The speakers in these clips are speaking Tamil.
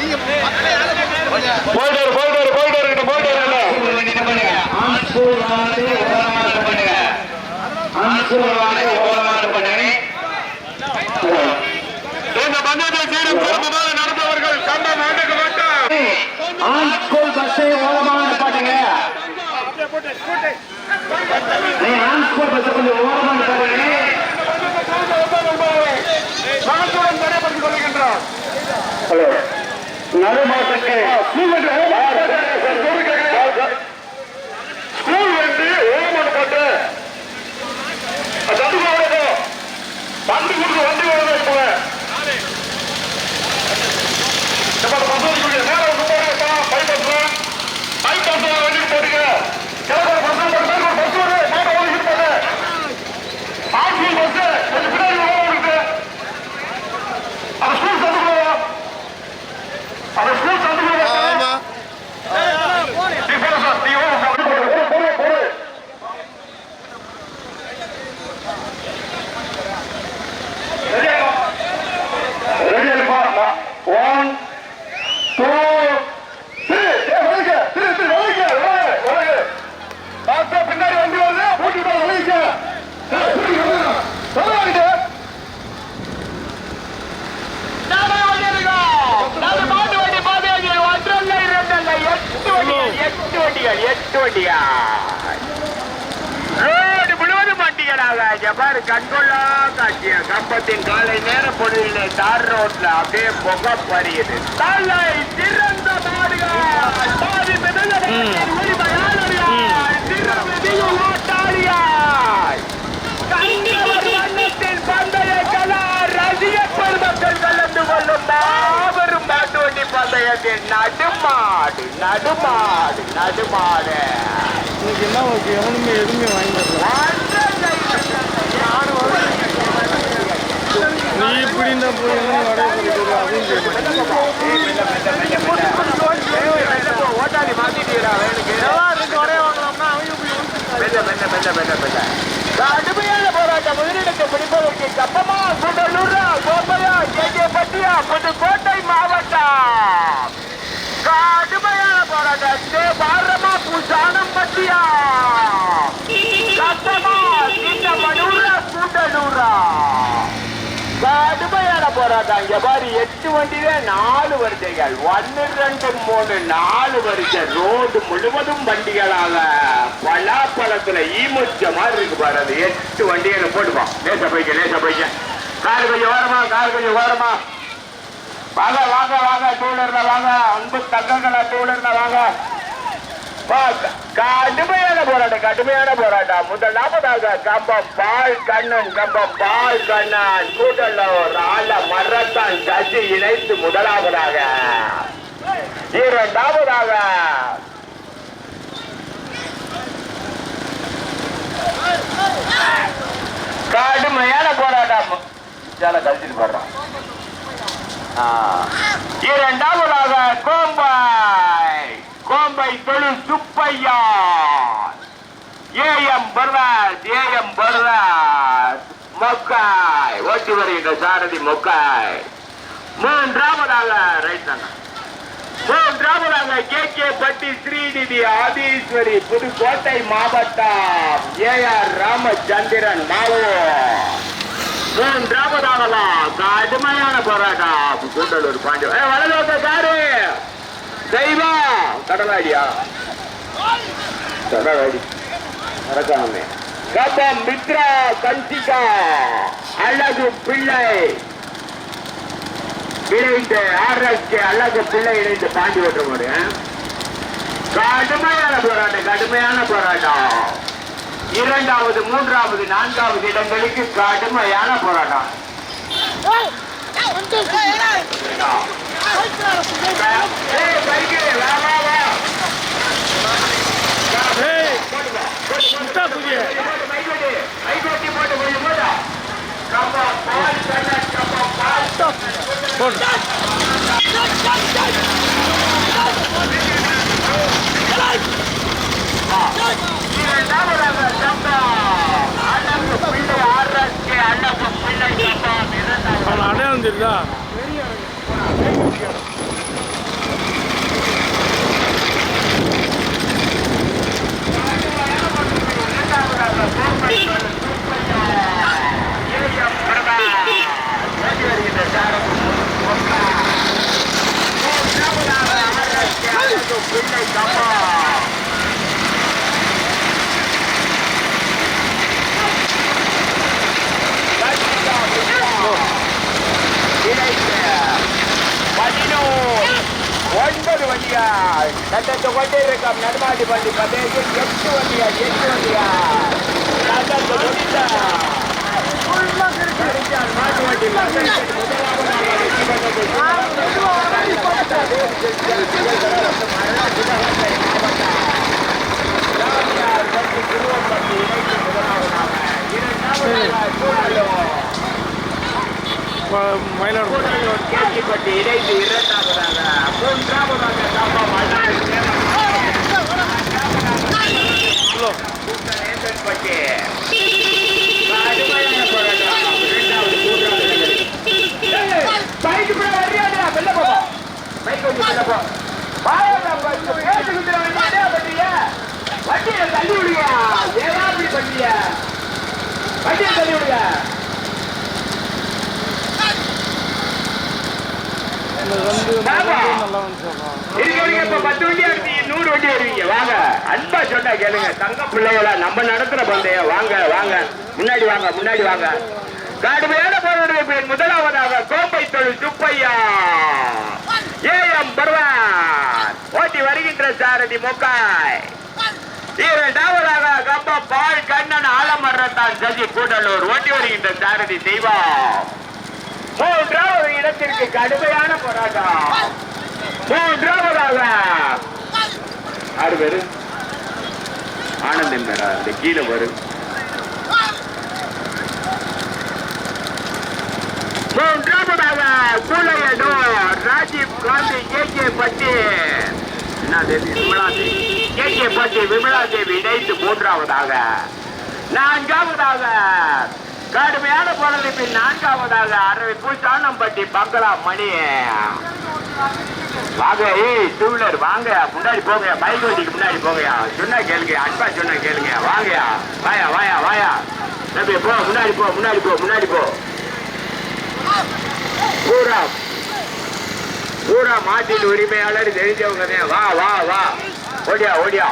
போயிட்டு வரு, போயிட்டு வரு, போயிட்டு வருகிட்ட, போயிட்டு வருகிட்ட. இந்த பந்தயத்தை சீரும் சிறப்புமாக நடந்தவர்கள் கம்பம் ஆண்டுக்கு மட்டும் ஆண் ஸ்கூல் பஸ்ஸை ஓரமாக நிப்பாட்டுங்க நீ ஆண் ஸ்கூல் பஸ் கொஞ்சம் ஓரமாக நிப்பாட்டுங்க தடைப்படுத்திக் கொள்கின்றோம் ஹலோ. நடுமாட்டுக்கு ஸ்கூல் வந்து ஓமன் போட்டு தந்து கொடுத்து வண்டி வருது இப்போ நம்ம பசங்க நேரம் சும்மா பைபஸ் பைபஸ் வண்டி போட்டுங்க கிழக்கு ஒரு பஸ் ஒரு பேர் ஒரு பஸ் வருது மாட்ட ஓடிக்கிட்டு போகுது ஆட்சி பஸ் கொஞ்சம் பின்னாடி ஓரம் இருக்கு அந்த ஸ்கூல் தந்து போவோம் அந்த ஸ்கூல் தந்து போவோம் நீ போடு சார் நீ ஓடு போடு போடு போடு போடு ரெடி இருப்பா ஒன் டூ த்ரீ வலிக்க த்ரீ த்ரீ வலிக்க வலிக்க பார்த்தா பின்னாடி வண்டி வருது பூட்டி வலிக்க சொல்லுவாங்க ரோடு முழுவதும் வண்டிகளாக ஜபார் கண்கொள்ளா காட்சிய? கம்பத்தின் காலை நேர பொழுதிலே தார் ரோட்ல அப்படியே புகை பறியுது தலை சிறந்த மாடுகள். பெருமக்கள் கலந்து கொள்ளும் மாபெரும் மாட்டு வண்டி பந்தயத்தின் நடுமாடு நடுமாடு நடுமாடு. இன்னைக்கு என்ன ஓகே? எவனுமே எதுவுமே வாங்கி தரல. நீ இப்படி இருந்தா போய் எவனும் வடைய போய் அதுவும் ஓட்டாளி மாத்திட்டீரா வேணுக்கு மெல்ல மெல்ல மெல்ல மெல்ல மெல்ல. கடுமையான போராட்டம் முதலிடத்தை பிடிப்பதற்கு கப்பமா கூடலூரா கோப்பையா கேஜே பட்டியா புதுக்கோட்டை மாவட்டம். கடுமையான போராட்டம் பாரமா பூசானம் பட்டியா கப்பமா சின்னமனூரா கூட்டலூரா கடுமையான போராட்டம் இங்க பாரு எட்டு வண்டியில நாலு வரிசைகள் ஒன்னு ரெண்டு மூணு நாலு வரிசை ரோடு முழுவதும் வண்டிகளாக பலாப்பழத்துல ஈமுச்ச மாதிரி இருக்கு பாரு அது. எட்டு வண்டிகளை போட்டுப்போம் லேச போய்க்க லேச போய்க்க. காரு கொஞ்சம் ஓரமா காரு கொஞ்சம் ஓரமா. வாங்க வாங்க வாங்க டூலர்ல வாங்க. அன்பு தங்கங்களா டூலர்ல வாங்க. கடுமையான போராட்டம் கடுமையான போராட்டம். முதலாவதாக கம்பம் பால் கண்ணன் கம்பம் பால் கண்ணன். கூட்டல்ல ஒரு ஆள மரத்தான் கட்சி இணைத்து முதலாவதாக. இரண்டாவதாக. கடுமையான போராட்டம். கழிச்சிட்டு போடுறான் இரண்டாவதாக கோம்பை. கோம்பை தொழில் சுப்பையா ஏஎம் பர்வாஸ் ஏஎம் பர்வாஸ் மொக்காய். ஓட்டி வருகின்ற சாரதி மொக்காய். மூன்றாவதாக ரைட் அண்ணா. மூன்றாவதாக கே கே பட்டி ஸ்ரீநிதி ஆதீஸ்வரி புதுக்கோட்டை மாவட்டம் ஏ ஆர் ராமச்சந்திரன் மாவோ மூன்றாவதாகலாம் கடுமையான போராட்டம் கூண்டலூர் பாண்டியம் ஏ வலதோக்க காரு தெய்வா கடலாடியா கடலாடி மறக்காமே கபம் மித்ரா கன்சிகா அழகு பிள்ளை. இணைந்து ஆர்எஸ்கே அழகு பிள்ளை இணைந்து பாண்டி ஓட்ட முடியும் கடுமையான போராட்டம் கடுமையான போராட்டம் இரண்டாவது மூன்றாவது நான்காவது இடங்களுக்கு கடுமையான போராட்டம் போட்டு அடையாளம் தெரியுதா Bring that dump வண்டியா கட்டத்து கொண்டே இருக்கம் நடுமாடி வண்டி பந்தயத்தில் எட்டு வண்டியா எட்டு வண்டியா கட்டத்து முடிந்தா மாட்டு வண்டி பந்தயத்தில் முதலாவதாக வெற்றி பெற்றது ராமியார் பட்டி திருவம்பட்டி இணைந்து முதலாவதாக இரண்டாவதாக சூழலும் மயிலாடுதுறை கூடலூர் கேள்விப்பட்டு இணைந்து இரண்டாவதாக மூன்றாவதாக காப்பா கடுமையான போராட்டம் இரண்டாவது மூன்றாவது பைக்கு கூட வரியாடா வெளில போ பைக் கொஞ்சம் வெளில போ வாயா பைக்கு பேசி பண்றீங்க வண்டியை தள்ளி விடுங்க ஏதா வண்டியை தள்ளி விடுங்க இந்த ரெண்டு பாபா. நல்லா வந்துச்சு இருக்கவங்க இப்ப பத்து வண்டி எடுத்தீங்க நூறு வண்டி வருவீங்க வாங்க. அன்பா சொன்னா கேளுங்க. தங்க பிள்ளைகளா நம்ம நடத்துற பந்தயம் வாங்க வாங்க. முன்னாடி வாங்க முன்னாடி வாங்க. கடுமையான போராட்டத்தில் முதலாவதாக கோப்பை தொழில் சுப்பையா ஏஎம் பர்வான் ஓட்டி வருகின்ற சாரதி முக்காய். இரண்டாவதாக கப்பா பால் கண்ணன் ஆலமரத்தான் சசி கூடலூர். ஓட்டி வருகின்ற சாரதி தெய்வம். மூன்றாவது இடத்திற்கு கடுமையான போராட்டம். மூன்றாவதாக ஆறு பேரு? ஆனந்தம் பேரா இந்த கீழே வரும் மூன்றாவதாக ராஜீவ் காந்தி கே. கே. பட்டி. என்ன தேவி விமலா தேவி கே. கே. பட்டி விமலா தேவி இணைத்து மூன்றாவதாக. நான்காவதாக கடுமையான போராட்டத்தில் நான்காவதாக அரவை பூச்சானம்பட்டி பங்களா மணி வாங்க ஏய் டூ வீலர் வாங்க. முன்னாடி போங்க. பைக் வண்டிக்கு முன்னாடி போங்கயா சொன்னா கேளுங்க அன்பா சொன்னா கேளுங்க. வாங்கயா வாயா வாயா வாயா. தம்பி போ முன்னாடி போ முன்னாடி போ முன்னாடி போ. பூரா பூரா மாட்டின் உரிமையாளர் தெரிஞ்சவங்க வா வா வா. ஓடியா ஓடியா.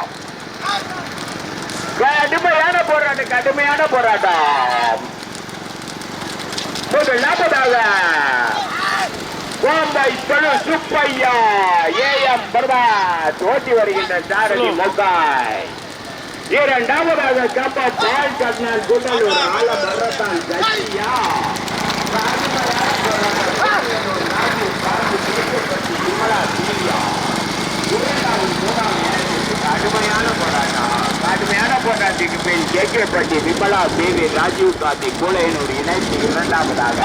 கடுமையான போராட்டம் கடுமையான போராட்டம். முதலாவதாக கோம்பை தொழு சுப்பையா. ஏஎம் பிரபாத் ஓட்டி வருகின்ற சாரதி மொக்காய் இரண்டாவதாக கப்பா பால் கட்னால் குண்டலூர் ஆல மரத்தான் கட்சியா கடுமையான போராட்டம். கடுமையான போராட்டத்துக்கு பின் கேட்கப்பட்டி விமலா தேவி ராஜீவ் காந்தி கூலையனூர் இணைந்து இரண்டாவதாக.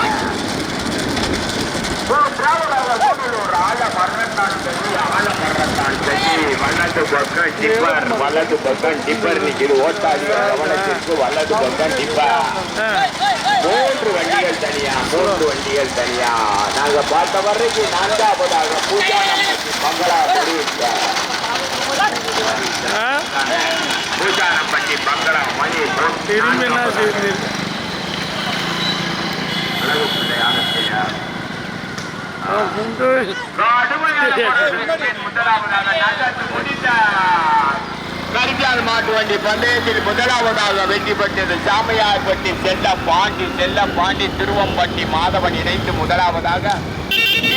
வலது பக்கம் டிப்பர் வலது பக்கம் டிப்பர் நிற்குது ஓட்டாளி கவனத்திற்கு வலது பக்கம் டிப்பர் மூன்று வண்டிகள் தனியா மூன்று வண்டிகள் தனியா. நாங்க பார்த்த வரைக்கும் நான்காவதாக பூஜா நம்ம பங்களா மணி திரும்பி என்ன முதலாவதாக மாட்டு வண்டி பந்தயத்தில் முதலாவதாக வெற்றி பெற்றது. சாமியார்பட்டி செல்ல பாண்டி செல்ல பாண்டி திருவம்பட்டி மாதவன் இணைந்து முதலாவதாக.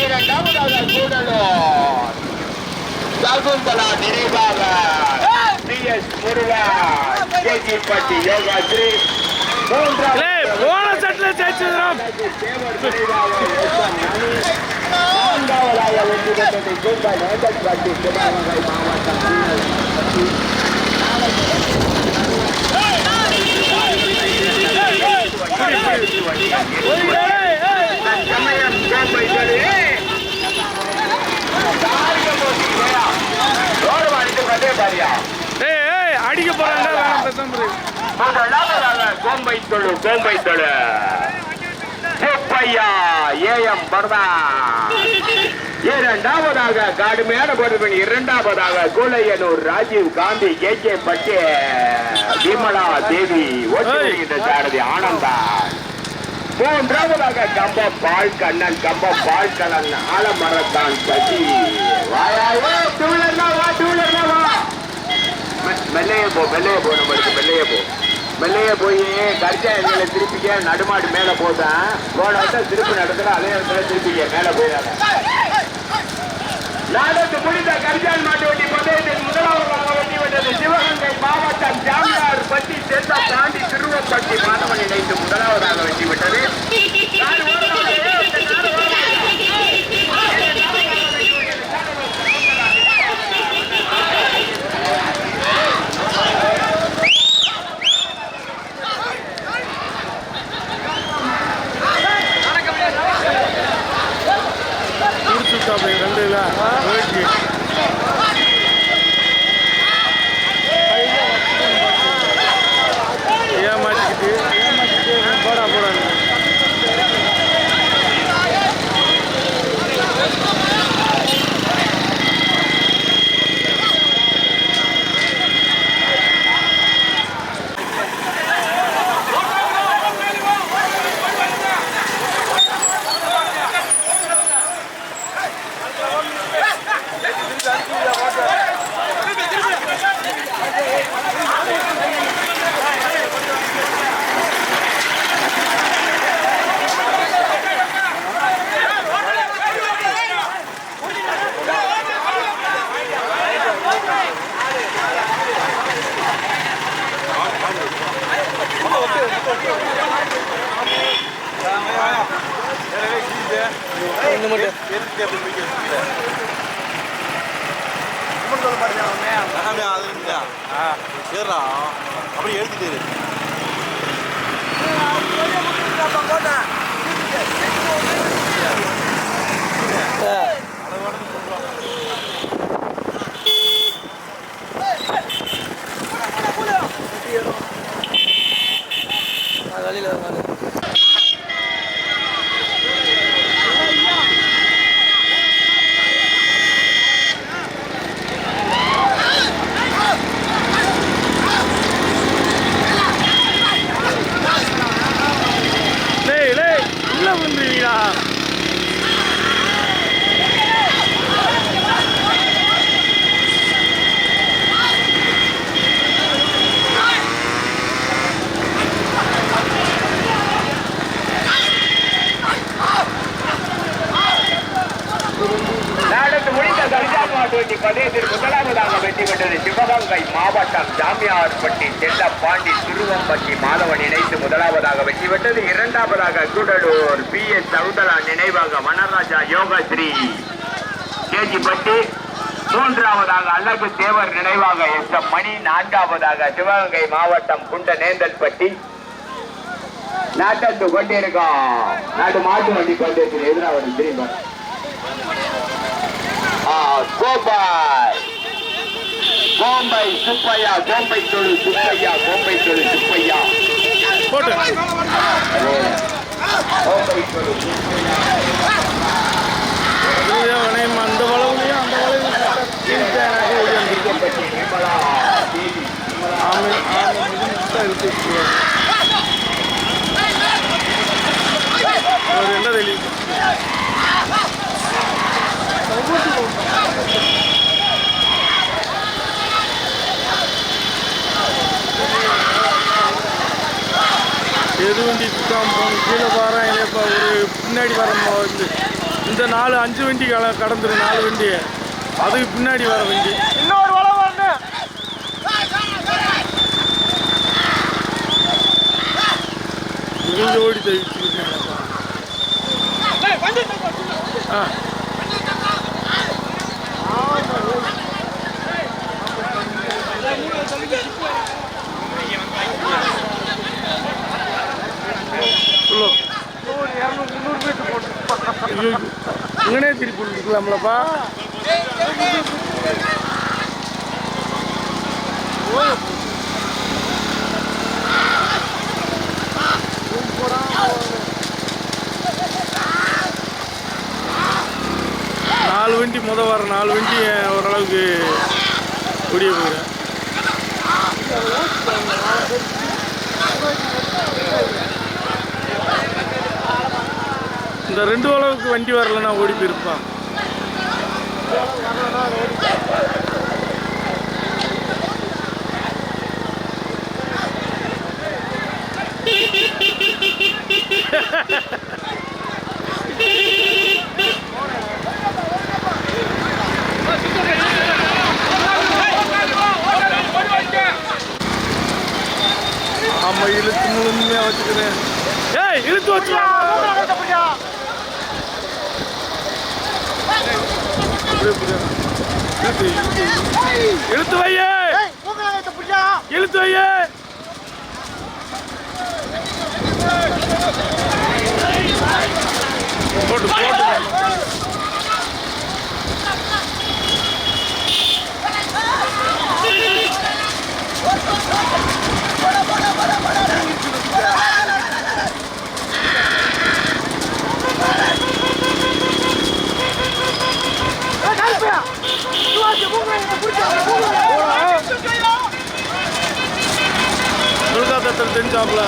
இரண்டாவதாக கூடலூர். சகுந்தலா நிறைவாக பி எஸ் முருகன் கேஜிப்பட்டி யோகாஸ்ரீ மூன்றாவது போன செட்ல ஜெயிச்சதுராம் நான்காவதாக வெற்றி பெற்றது சிவகங்கை மாவட்டம் சமயம் கோம்பை சொல்லி ரோடு வாங்கிட்டு கட்டே பாரியா ஏய் ஏய் அடிக்க போறாங்க வேணாம் கோம்பை தொழு கோம்பை தொழு சுப்பையா ஏஎம் பரதா இரண்டாவதாக கடுமையான பொறுப்பின் இரண்டாவதாக கூலையனூர் ராஜீவ் காந்தி கே கே பட்டி விமலா தேவி ஒற்றுமையிட்ட சாரதி ஆனந்தா மூன்றாவதாக கம்ப பால் கண்ணன் கம்பம் பால் கண்ணன் ஆலமரத்தான் சசி வாயா, போ மெல்லையே போ நம்மளுக்கு மெல்லையே போ. மெல்லையே போய் கரிச்சா எங்களை திருப்பிக்க நடுமாடு மேல போதான் போன வருஷம் திருப்பி நடத்துல அதே இடத்துல திருப்பிக்க மேல போயிடாத நாடத்து முடிந்த கரிஜான் மாட்டு வண்டி பந்தயத்தில் முதலாவது வெற்றி சிவகங்கை மாவட்டம் ஜாமியார் பட்டி திருவப்பட்டி மாணவன் இணைந்து முதலாவதாக வெற்றி ரெண்டு இல்லை ஓகே ஏமாற்றிக்கிட்டு ஏமாற்றிக்கிட்டு போடா போடா இந்த மட்டும். சரிடா அப்படி எழுதிட்டு dale, dale. மணி நான்காவதாக சிவகங்கை மாவட்டம் குண்ட நேந்தல்பட்டி நாட்டத்து கொண்டிருக்கோம். நாட்டு மாட்டு வண்டி பந்தயத்தில் எதிராக வரும் திரும்ப கோபாய். கோம்பை சுப்பையா கோம்பை தொழு சுப்பையா கோம்பை தொழு சுப்பையா. கோம்பை தொழு இதுதான் ஆமை ஆமை மிதிச்சு எடுத்து ஒரு என்ன தெரியும் எது வண்டி காம்பவுண்ட் கீழே பாறேன் இல்லையப்பா ஒரு பின்னாடி வரமா வந்து இந்த நாலு அஞ்சு வண்டி கல கடந்துரும் நாலு வண்டி அதுக்கு பின்னாடி வர வண்டி. ஓடி தவிச்சுக்கிட்டு ஆ இங்கனே திருப்பி இருக்கலாம்லப்பா நாலு வண்டி முத வர நாலு வண்டி அளவுக்கு முடிய போகிறேன். இந்த ரெண்டு அளவுக்கு வண்டி வரலன்னா ஓடி போயிருப்பான் வச்சுக்கிறேன். ஏய் இழுத்து வச்சு. இழுத்து இழுத்து இழுத்து. வையே இழுத்து வையே போட்டு போட்டு. துர்கா தத்தர் தெரிஞ்சாப்ல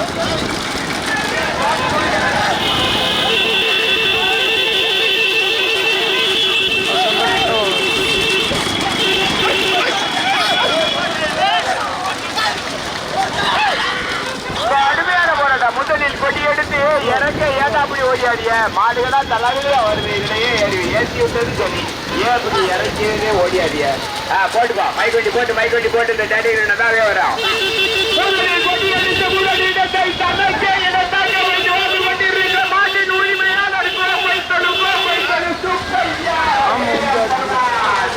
போராட்டம். முதலில் கொடி எடுத்து இறக்க ஏதா அப்படி ஓடியாடிய மாடுகளா தலைவிலையா வருது. இதுலயே ஏறி ஏசி விட்டது சரி ஏன் அப்படி இறக்கியதே ஓடியாடிய ஆ போட்டுப்பா. மைக் வண்டி போட்டு மைக் வண்டி போட்டு இந்த டேடி நல்லாவே வரும். முதலில் கொடி எடுத்து முதலிடத்தை தனக்கே இடத்தாக வந்து ஓடி கொண்டிருக்கிற மாட்டின் உரிமையாளர் கோப்பை தொடு கோப்பை தொடு சுப்பையா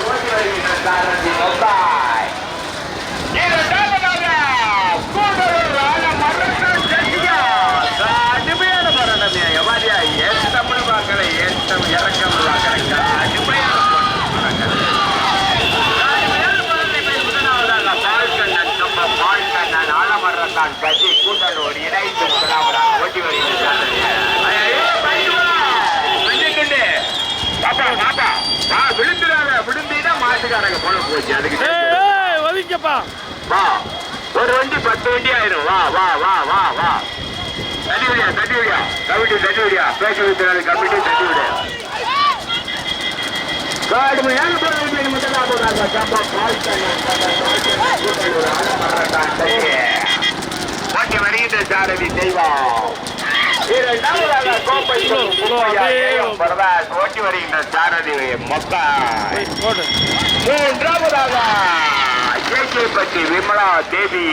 ஓடி வருகின்ற சாரதி மொபாய் இரண்டாவதாக கூடலூர் ஆலமரத்தன் செட்டியா. கடுமையான மரணமே. எவாரியா, ஏன் தமிழ் மக்களை, ஏன் தமிழ் இறக்கம் மக்களை, கடுமையான மரணம். கடுமையான மரணமே. முதலாவதாக பால்கண்ணன், நம்ம பால்கண்ணன், ஆலமரத்தான் கட்சி கூடலூர் இணைந்து முதலாவதாக ஓட்டி வருகிறது பாப்பா பாப்பா வா விழுந்துடாத விழுந்தீங்கன்னா மாட்டுக்காரங்க போன போச்சு அதுக்கு ஏய் ஒதுக்கப்பா வா ஒரு வண்டி பத்து வண்டி ஆயிரும். வா வா வா வா வா. தட்டி விடியா தட்டி விடியா கமிட்டி தட்டி விடியா பேசி வைக்கிறாரு கமிட்டி தட்டி விடு கடுமையான பொருட்களை முதலாவதாக சம்பா ஓட்டி வருகின்ற சாரதி தெய்வம். இரண்டாவதாக கோப்பை பிரதாஸ் ஓட்டி வருகின்ற சாரதி மக்கா ஏய், போடு. மூன்றாவதாக பற்றி விமலா தேவி.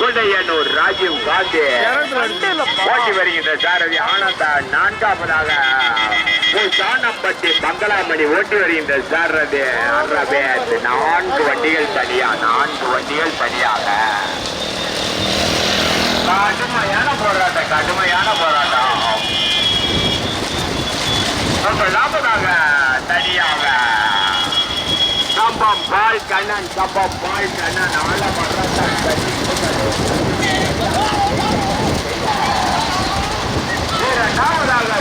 குண்டையனூர் ராஜீவ் காந்தி. போட்டி வருகின்ற சாரதி ஆனந்தா நான்காவதாக. சாணப்பட்டி மங்களாமணி ஓட்டி வருகின்ற சாரதி அரவேத் நான்கு வண்டிகள் தனியா நான்கு வண்டிகள் தனியாக. கடுமையான போராட்டம் கடுமையான போராட்டம். நாற்பதாக தனியாக. கம்பம் பால் கண்ணன் கம்பம் பால் கண்ணன் ஆலமரத்தான்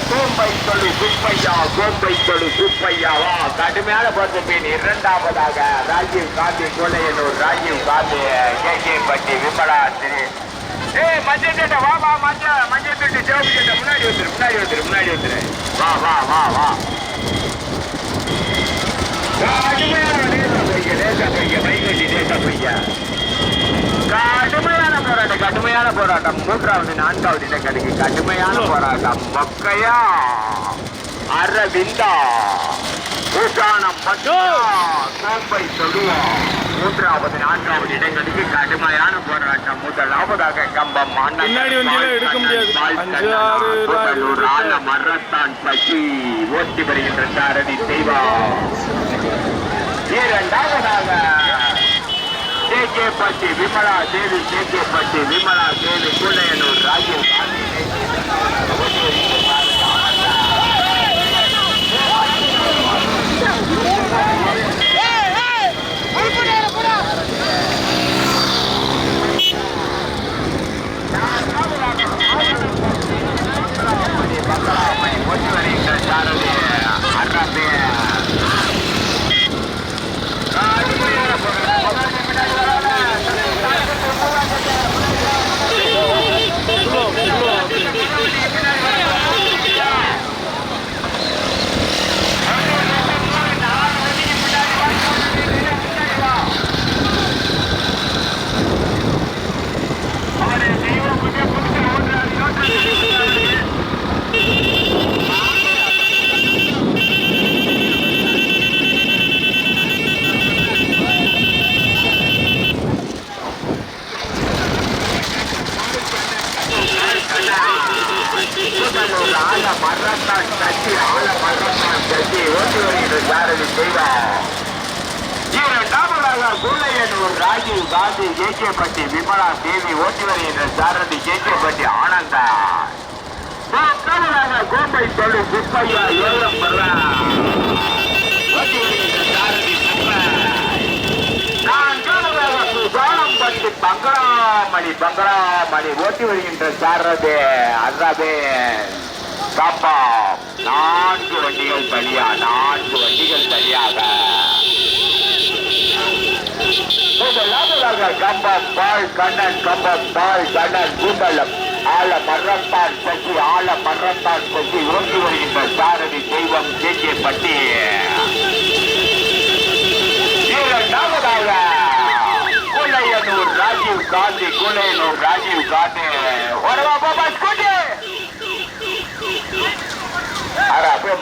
கோம்பை தொழு சுப்பையா கோம்பை தொழு சுப்பையாவா கடுமையான பொறுப்பின் இரண்டாவதாக ராஜீவ் காந்தி கோலையனூர் ராஜீவ் காந்தி கே கே பட்டி விமலா திரு ஏய் மஞ்சள் சட்டை வா வா மஞ்சள் மஞ்சள் சட்டை சிவப்பு சட்டை முன்னாடி வந்துரு முன்னாடி வந்துரு முன்னாடி வந்துரு வா வா வா வா கடுமையான லேசா லேசா கடுமையான போராட்டம் கடுமையான போராட்டம். மூன்றாவது நான்காவது இடங்களுக்கு கடுமையான போராட்டம். மொக்கையா? அரவிந்தா. பூசானம் கோம்பை தொடுவா மூன்றாவது நான்காவது இடங்களுக்கு கடுமையான போராட்டம். முதலாவதாக கம்பம் மரத்தான் பசி. ஓட்டி வருகின்ற சாரதி தெய்வா இரண்டாவதாக K K Patti Vimala Devi K K Patti Vimala தேவி குள்ளையனூர் ராஜீவ் காந்தி ஓட்டி வருகின்ற சாரதி அண்ணாபே கடுமையான போராட்டம். பின்னாடி வராத. இவ்வளோ இவ்வளோ தெய்வம் இரண்டாவதாக குள்ளையனூர் ராஜீவ் காந்தி ஜேகேபட்டி விமலா தேவி ஓட்டி வருகின்ற சாரதி ஜேகேபட்டி ஆனந்தா. மூன்றாவதாக கோம்பை தொழில் சுப்பையா ஏழம் ஓட்டி ஓட்டி வருகின்ற சாரதி அர்ரபே காப்பா நான்கு வண்டிகள் தனியா நான்கு வண்டிகள் பலியாக. முதலாவதாக கம்பம் பால் கண்ணன் கம்பம் பால் கண்ணன் கூண்டலம் ஆழ மரத்தான் பற்றி ஆழ மரத்தான் பற்றி ஓட்டி வருகின்ற சாரதி தெய்வம் ஜெய்கே பட்டி. இரண்டாவதாக குலையனூர் ராஜீவ் காந்தி குலையனூர் ராஜீவ் காந்தி. வரவா பாபா ஸ்கூட்டி!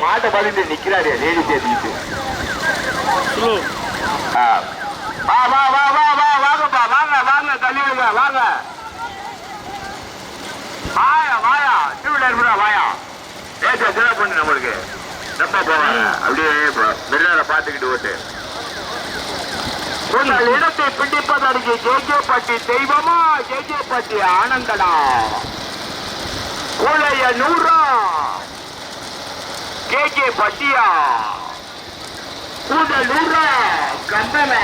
மாட்டை பதிட்டு நிக்கிறாரு லேடி சேர்த்துக்கிட்டு ஆ. வா வா வா வா வா வாங்கப்பா வாங்க வாங்க தள்ளிடுங்க வாங்க. வாயா வாயா டூ வீலர் வாயா. ஏச சிறப்பு பண்ணு நம்மளுக்கு. ரொம்ப போவாங்க? அப்படியே மிரரை பார்த்துக்கிட்டு ஓட்டு. உங்கள் இடத்தை பிடிப்பதற்கு ஜேஜேப்பட்டி தெய்வமா? ஜேஜேப்பட்டி ஆனந்தடா கூழைய நூறா? கே பட்டியா? கூடலூரா கந்தனா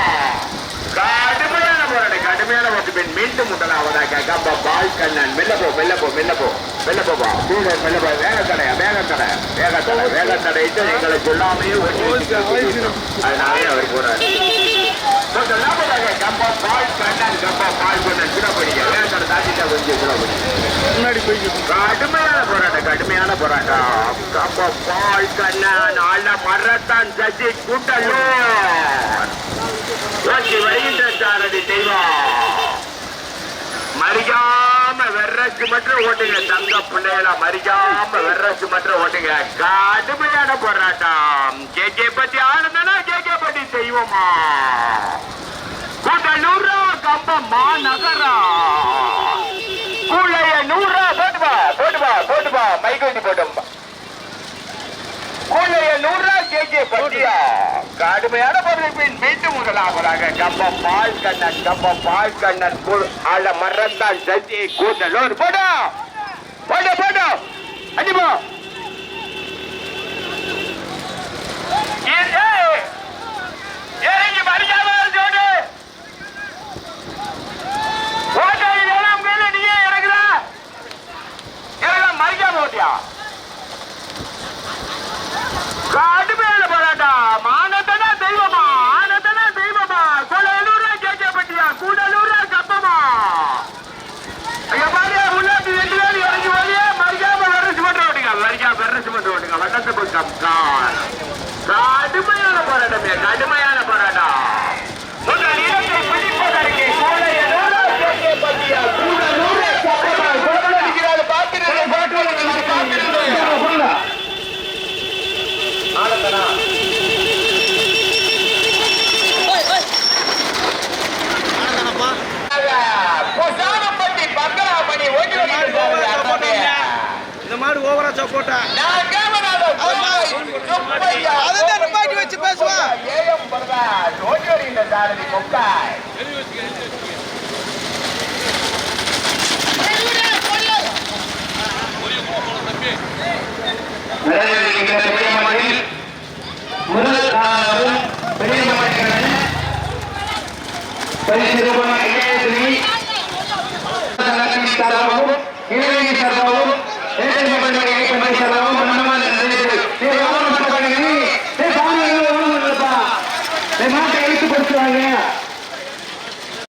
கடுமையான போராட்டம் கடுமையான ஓட்டு பெண் மீண்டும் முதலாவதாக கம்ப பால் கண்ணன் மெல்ல போ மெல்ல போ மெல்ல போ மெல்ல போப்பா சூழல் மெல்ல போ. வேக தடை வேக தடை வேக தடை வேக தடைட்டு எங்களை சொல்லாமையே அதனாலே அவர் போறாரு. முதலாவதாக கம்ப பால் கண்ணன் கம்ப பால் கண்ணன் சிறப்படிக்க. வேக தடை தாண்டிட்டா கொஞ்சம் முன்னாடி போய்க்கிட்டு கடுமையான போராட்டம் கடுமையான போராட்டம். கம்ப பால் கண்ணன் மரத்தான் சசி கூட்டி ஓட்டி வருகின்ற சாரதி தெய்வம். மறிக்காம வெர்ரச்சு மட்டும் ஓட்டுங்க தங்க பிள்ளைகளா மறியாம வெர்றச்சு மட்டும் ஓட்டுங்க. கடுமையான போராட்டம். கே கே பத்தி ஆனந்தனா கே கே பத்தி செய்வோமா கூட்டலூரா கம்பம்மா நகரா கூழைய நூறா போட்டுப்பா போட்டுவா போட்டுவா மைக் வண்டி போட்டோம்பா கூழைய நூறா கேஜே பட்டியா கடுமையான பொருளின் மீண்டும் முதலாவதாக கம்பம் பால் கண்ணன் கம்பம் பால் கண்ணன் கூழ் ஆள மரத்தான் சசி கூட்டலூர் போடா. போட போடா. அடிப்பா இறங்கி மறிக்காம சொல்லு ஓட்டாளி வேணாம் மேல நீயே இறங்குற இறங்க மறிக்காம ஓட்டியா கடுமையான போராட்டம் மானத்தனா தெய்வமா ஆனத்தனா தெய்வமா கொலையலூரா கேட்கப்பட்டியா கூடலூரா கப்பமா ஐயா பாரு உள்ளாட்டி ரெண்டு பேர் இறங்கி போய் மறிக்காம வெரசு மட்டும் ஓட்டுங்க மறிக்காம வெரசு மட்டும் ஓட்டுங்க வட்டத்தை பக்கம் கால் கடுமையான போராட்டமே கடுமையான போராட்டம் முதல் இடத்தை பிடிப்பதற்கு கோலையலூரா கேட்கப்பட்டியா கூடலூரா கப்பமா குழந்தை அடிக்கிறாரு பார்த்துட்டு பார்த்துட்டு ஆனந்தனா பொசானப்பட்டி பங்களாமணி ஓட்டி இந்த ஓவரா சப்போட்டா அதுதான் நிப்பாட்டி வச்சு பேசுவான் ஏஎம் பிரகாஷ் ஓட்டி வருகின்ற சாரதி கொக்காய். ஐயாயிரத்தி சார்பாகவும் இளைஞர் சார்பாகவும் ஏற்கனவே சார்பாகவும் மன்னமான மாட்டை எழுத்து